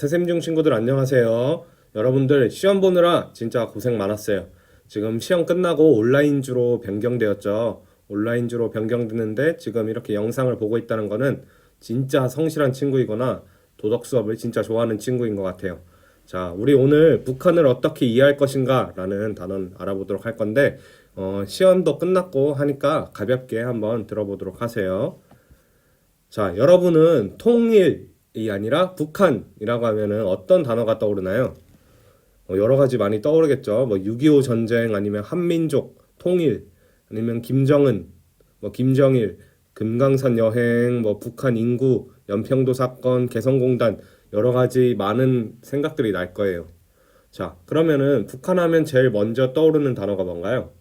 새샘중 친구들 안녕하세요. 여러분들 시험 보느라 진짜 고생 많았어요. 지금 시험 끝나고 온라인주로 변경되었죠. 온라인주로 변경됐는데 지금 이렇게 영상을 보고 있다는 거는 진짜 성실한 친구이거나 도덕 수업을 진짜 좋아하는 친구인 것 같아요. 자, 우리 오늘 북한을 어떻게 이해할 것인가 라는 단어 알아보도록 할 건데, 어, 시험도 끝났고 하니까 가볍게 한번 들어보도록 하세요. 자, 여러분은 통일 이 아니라 북한이라고 하면은 어떤 단어가 떠오르나요? 어, 여러 가지 많이 떠오르겠죠. 뭐 6.25 전쟁 아니면 한민족 통일 아니면 김정은 뭐 김정일 금강산 여행 뭐 북한 인구 연평도 사건 개성공단 여러 가지 많은 생각들이 날 거예요. 자, 그러면은 북한 하면 제일 먼저 떠오르는 단어가 뭔가요?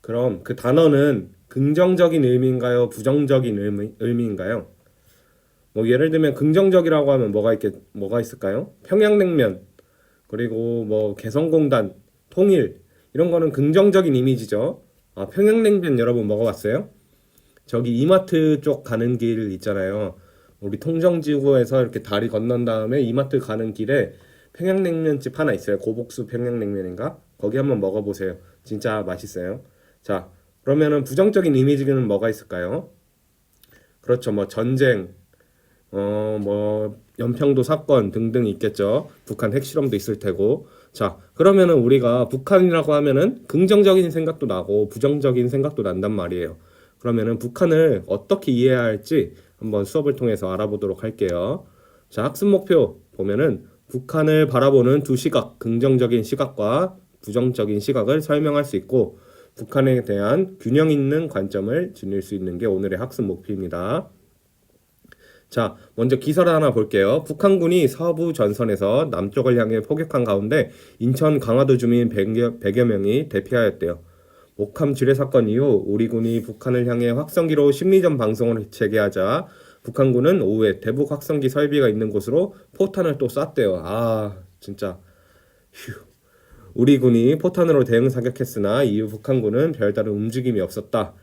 그럼 그 단어는 긍정적인 의미인가요? 부정적인 의미, 의미인가요? 뭐 예를 들면 긍정적이라고 하면 뭐가 있겠 뭐가 있을까요? 평양냉면 그리고 뭐 개성공단 통일 이런 거는 긍정적인 이미지죠. 아, 평양냉면 여러분 먹어봤어요? 저기 이마트 쪽 가는 길 있잖아요. 우리 통정지구에서 이렇게 다리 건넌 다음에 이마트 가는 길에 평양냉면집 하나 있어요. 고복수 평양냉면인가? 거기 한번 먹어보세요. 진짜 맛있어요. 자, 그러면은 부정적인 이미지는 뭐가 있을까요? 그렇죠. 뭐 전쟁, 어, 뭐 연평도 사건 등등 있겠죠. 북한 핵실험도 있을 테고. 자, 그러면은 우리가 북한이라고 하면은 긍정적인 생각도 나고 부정적인 생각도 난단 말이에요. 그러면은 북한을 어떻게 이해해야 할지 한번 수업을 통해서 알아보도록 할게요. 자, 학습 목표 보면은 북한을 바라보는 두 시각, 긍정적인 시각과 부정적인 시각을 설명할 수 있고 북한에 대한 균형 있는 관점을 지닐 수 있는 게 오늘의 학습 목표입니다. 자, 먼저 기사를 하나 볼게요. 북한군이 서부 전선에서 남쪽을 향해 포격한 가운데 인천 강화도 주민 100여, 100여 명이 대피하였대요. 목함 지뢰 사건 이후 우리 군이 북한을 향해 확성기로 심리전 방송을 재개하자 북한군은 오후에 대북 확성기 설비가 있는 곳으로 포탄을 또 쐈대요. 아, 진짜 휴. 우리 군이 포탄으로 대응 사격했으나 이후 북한군은 별다른 움직임이 없었다.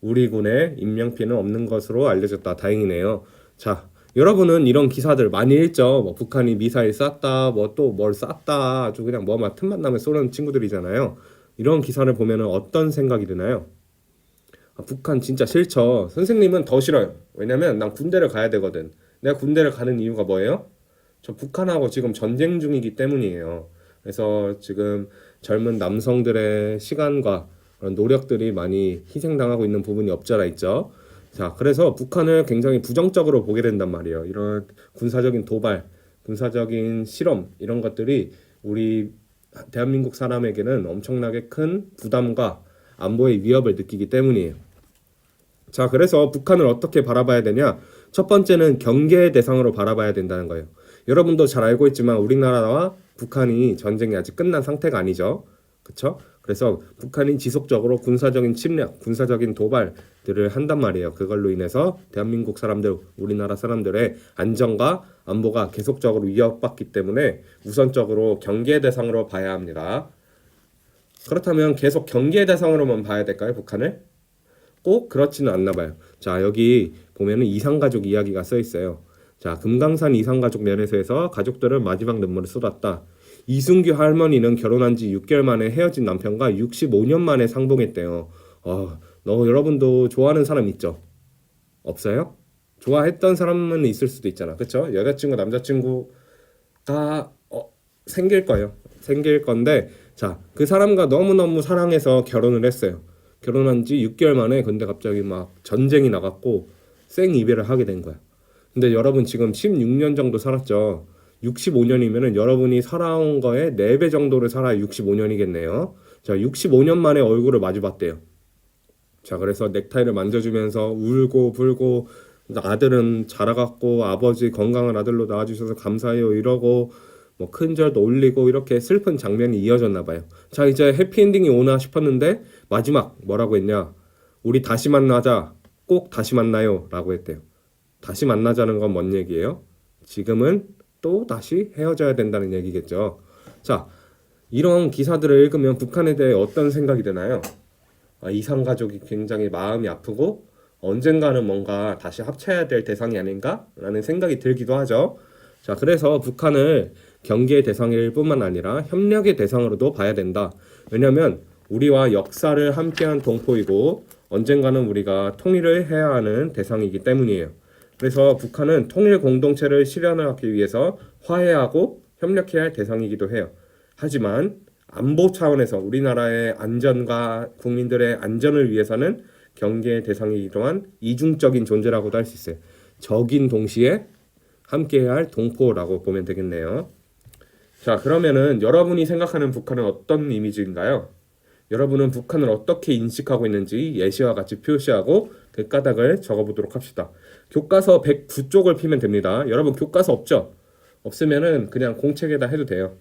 우리 군의 인명피해는 없는 것으로 알려졌다. 다행이네요. 자, 여러분은 이런 기사들 많이 읽죠. 뭐 북한이 미사일 쐈다, 뭐 또 뭘 쐈다, 아주 그냥 뭐만 틈만 나면 쏘는 친구들이잖아요. 이런 기사를 보면은 어떤 생각이 드나요? 아, 북한 진짜 싫죠. 선생님은 더 싫어요. 왜냐면 난 군대를 가야 되거든. 내가 군대를 가는 이유가 뭐예요? 저 북한하고 지금 전쟁 중이기 때문이에요. 그래서 지금 젊은 남성들의 시간과 그런 노력들이 많이 희생당하고 있는 부분이 없잖아 있죠. 자, 그래서 북한을 굉장히 부정적으로 보게 된단 말이에요. 이런 군사적인 도발, 군사적인 실험 이런 것들이 우리 대한민국 사람에게는 엄청나게 큰 부담과 안보의 위협을 느끼기 때문이에요. 자, 그래서 북한을 어떻게 바라봐야 되냐? 첫 번째는 경계의 대상으로 바라봐야 된다는 거예요. 여러분도 잘 알고 있지만 우리나라와 북한이 전쟁이 아직 끝난 상태가 아니죠. 그렇죠? 그래서 북한이 지속적으로 군사적인 침략, 군사적인 도발들을 한단 말이에요. 그걸로 인해서 대한민국 사람들, 우리나라 사람들의 안전과 안보가 계속적으로 위협받기 때문에 우선적으로 경계 대상으로 봐야 합니다. 그렇다면 계속 경계 대상으로만 봐야 될까요, 북한을? 꼭 그렇지는 않나 봐요. 자, 여기 보면은 이상가족 이야기가 써 있어요. 자, 금강산 이상가족 면회소에서 가족들은 마지막 눈물을 쏟았다. 이순규 할머니는 결혼한 지 6개월 만에 헤어진 남편과 65년 만에 상봉했대요. 어, 너 여러분도 좋아하는 사람 있죠? 없어요? 좋아했던 사람은 있을 수도 있잖아. 그쵸? 여자친구, 남자친구가 어, 생길 거예요. 생길 건데, 자, 그 사람과 너무너무 사랑해서 결혼을 했어요. 결혼한 지 6개월 만에 근데 갑자기 막 전쟁이 나갔고 생 이별을 하게 된 거야. 근데 여러분 지금 16년 정도 살았죠. 65년이면은 여러분이 살아온 거에 4배 정도를 살아야 65년이겠네요. 자, 65년 만에 얼굴을 마주봤대요. 자, 그래서 넥타이를 만져주면서 울고 불고 아들은 자라갔고 아버지 건강한 아들로 낳아주셔서 감사해요 이러고 뭐 큰절도 올리고 이렇게 슬픈 장면이 이어졌나 봐요. 자, 이제 해피엔딩이 오나 싶었는데 마지막 뭐라고 했냐? 우리 다시 만나자. 꼭 다시 만나요. 라고 했대요. 다시 만나자는 건 뭔 얘기예요? 지금은 또 다시 헤어져야 된다는 얘기겠죠. 자, 이런 기사들을 읽으면 북한에 대해 어떤 생각이 드나요? 아, 이상 가족이 굉장히 마음이 아프고 언젠가는 뭔가 다시 합쳐야 될 대상이 아닌가라는 생각이 들기도 하죠. 자, 그래서 북한을 경계 대상일 뿐만 아니라 협력의 대상으로도 봐야 된다. 왜냐하면 우리와 역사를 함께한 동포이고 언젠가는 우리가 통일을 해야 하는 대상이기 때문이에요. 그래서 북한은 통일 공동체를 실현하기 위해서 화해하고 협력해야 할 대상이기도 해요. 하지만 안보 차원에서 우리나라의 안전과 국민들의 안전을 위해서는 경계 대상이기도 한 이중적인 존재라고도 할 수 있어요. 적인 동시에 함께해야 할 동포라고 보면 되겠네요. 자, 그러면은 여러분이 생각하는 북한은 어떤 이미지인가요? 여러분은 북한을 어떻게 인식하고 있는지 예시와 같이 표시하고 그 까닭을 적어보도록 합시다. 교과서 109쪽을 피면 됩니다. 여러분 교과서 없죠? 없으면은 그냥 공책에다 해도 돼요.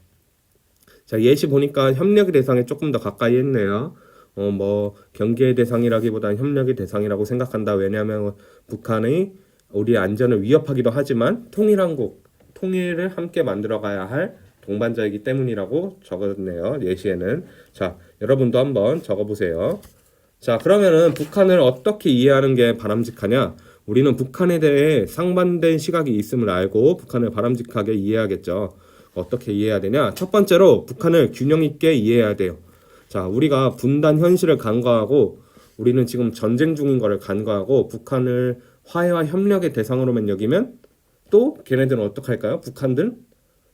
자, 예시 보니까 협력의 대상에 조금 더 가까이 했네요. 어, 뭐 경계의 대상이라기보다는 협력의 대상이라고 생각한다. 왜냐하면 북한의 우리 안전을 위협하기도 하지만 통일한국, 통일을 함께 만들어가야 할 동반자이기 때문이라고 적었네요. 예시에는. 자, 여러분도 한번 적어보세요. 자, 그러면은 북한을 어떻게 이해하는 게 바람직하냐? 우리는 북한에 대해 상반된 시각이 있음을 알고 북한을 바람직하게 이해하겠죠. 어떻게 이해해야 되냐? 첫 번째로 북한을 균형 있게 이해해야 돼요. 자, 우리가 분단 현실을 간과하고 우리는 지금 전쟁 중인 거를 간과하고 북한을 화해와 협력의 대상으로만 여기면 또 걔네들은 어떡할까요? 북한들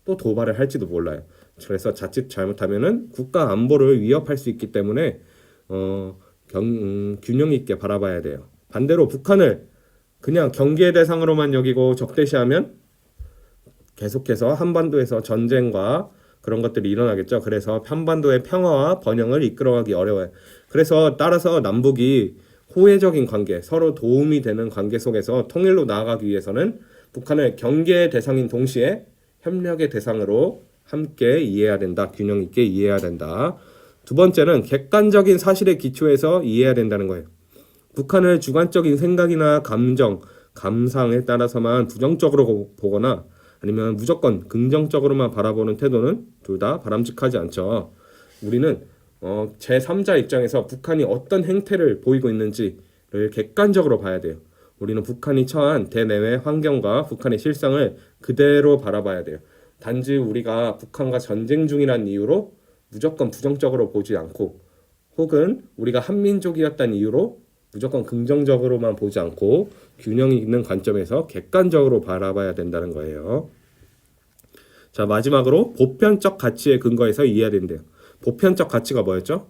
또 도발을 할지도 몰라요. 그래서 자칫 잘못하면은 국가 안보를 위협할 수 있기 때문에 어, 경, 음, 균형 있게 바라봐야 돼요. 반대로 북한을 그냥 경계 대상으로만 여기고 적대시하면 계속해서 한반도에서 전쟁과 그런 것들이 일어나겠죠. 그래서 한반도의 평화와 번영을 이끌어가기 어려워요. 그래서 따라서 남북이 호혜적인 관계, 서로 도움이 되는 관계 속에서 통일로 나아가기 위해서는 북한을 경계 대상인 동시에 협력의 대상으로 함께 이해해야 된다. 균형 있게 이해해야 된다. 두 번째는 객관적인 사실에 기초해서 이해해야 된다는 거예요. 북한을 주관적인 생각이나 감정, 감상에 따라서만 부정적으로 보거나 아니면 무조건 긍정적으로만 바라보는 태도는 둘 다 바람직하지 않죠. 우리는 어, 제3자 입장에서 북한이 어떤 행태를 보이고 있는지를 객관적으로 봐야 돼요. 우리는 북한이 처한 대내외 환경과 북한의 실상을 그대로 바라봐야 돼요. 단지 우리가 북한과 전쟁 중이라는 이유로 무조건 부정적으로 보지 않고 혹은 우리가 한민족이었다는 이유로 무조건 긍정적으로만 보지 않고 균형 있는 관점에서 객관적으로 바라봐야 된다는 거예요. 자, 마지막으로 보편적 가치에 근거해서 이해해야 된대요. 보편적 가치가 뭐였죠?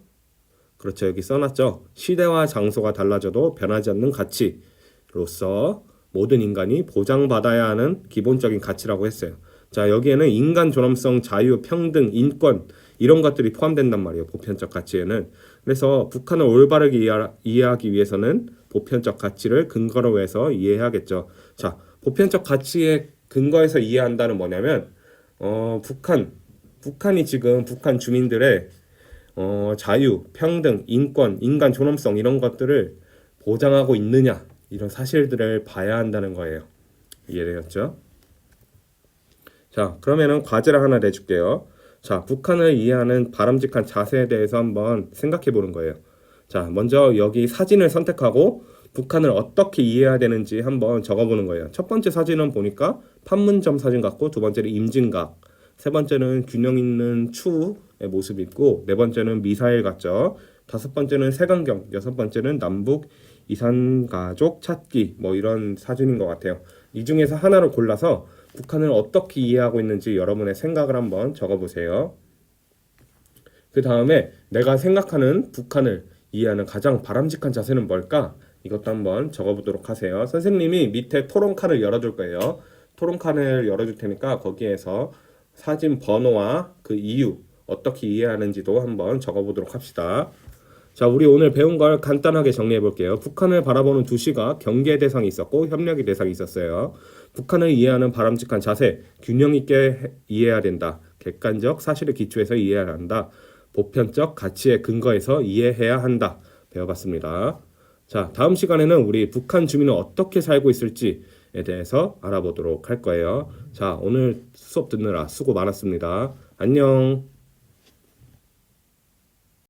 그렇죠. 여기 써놨죠. 시대와 장소가 달라져도 변하지 않는 가치 로서 모든 인간이 보장받아야 하는 기본적인 가치라고 했어요. 자, 여기에는 인간 존엄성, 자유, 평등, 인권 이런 것들이 포함된단 말이에요. 보편적 가치에는. 그래서 북한을 올바르게 이해하, 이해하기 위해서는 보편적 가치를 근거로 해서 이해해야겠죠. 자, 보편적 가치에 근거해서 이해한다는 뭐냐면 어, 북한 북한이 지금 북한 주민들의 어, 자유, 평등, 인권, 인간 존엄성 이런 것들을 보장하고 있느냐 이런 사실들을 봐야 한다는 거예요. 이해되었죠? 자, 그러면은 과제를 하나 내줄게요. 자, 북한을 이해하는 바람직한 자세에 대해서 한번 생각해 보는 거예요. 자, 먼저 여기 사진을 선택하고 북한을 어떻게 이해해야 되는지 한번 적어보는 거예요. 첫 번째 사진은 보니까 판문점 사진 같고 두 번째는 임진각, 세 번째는 균형 있는 추의 모습이 있고 네 번째는 미사일 같죠. 다섯 번째는 세강경, 여섯 번째는 남북 이산 가족 찾기 뭐 이런 사진인 것 같아요. 이 중에서 하나를 골라서 북한을 어떻게 이해하고 있는지 여러분의 생각을 한번 적어보세요. 그 다음에 내가 생각하는 북한을 이해하는 가장 바람직한 자세는 뭘까? 이것도 한번 적어보도록 하세요. 선생님이 밑에 토론칸을 열어줄 거예요. 토론칸을 열어줄 테니까 거기에서 사진 번호와 그 이유 어떻게 이해하는지도 한번 적어보도록 합시다. 자, 우리 오늘 배운 걸 간단하게 정리해 볼게요. 북한을 바라보는 두 시각 경계 대상이 있었고 협력의 대상이 있었어요. 북한을 이해하는 바람직한 자세, 균형 있게 해- 이해해야 된다. 객관적 사실에 기초해서 이해해야 한다. 보편적 가치에 근거해서 이해해야 한다. 배워봤습니다. 자, 다음 시간에는 우리 북한 주민은 어떻게 살고 있을지에 대해서 알아보도록 할 거예요. 자, 오늘 수업 듣느라 수고 많았습니다. 안녕.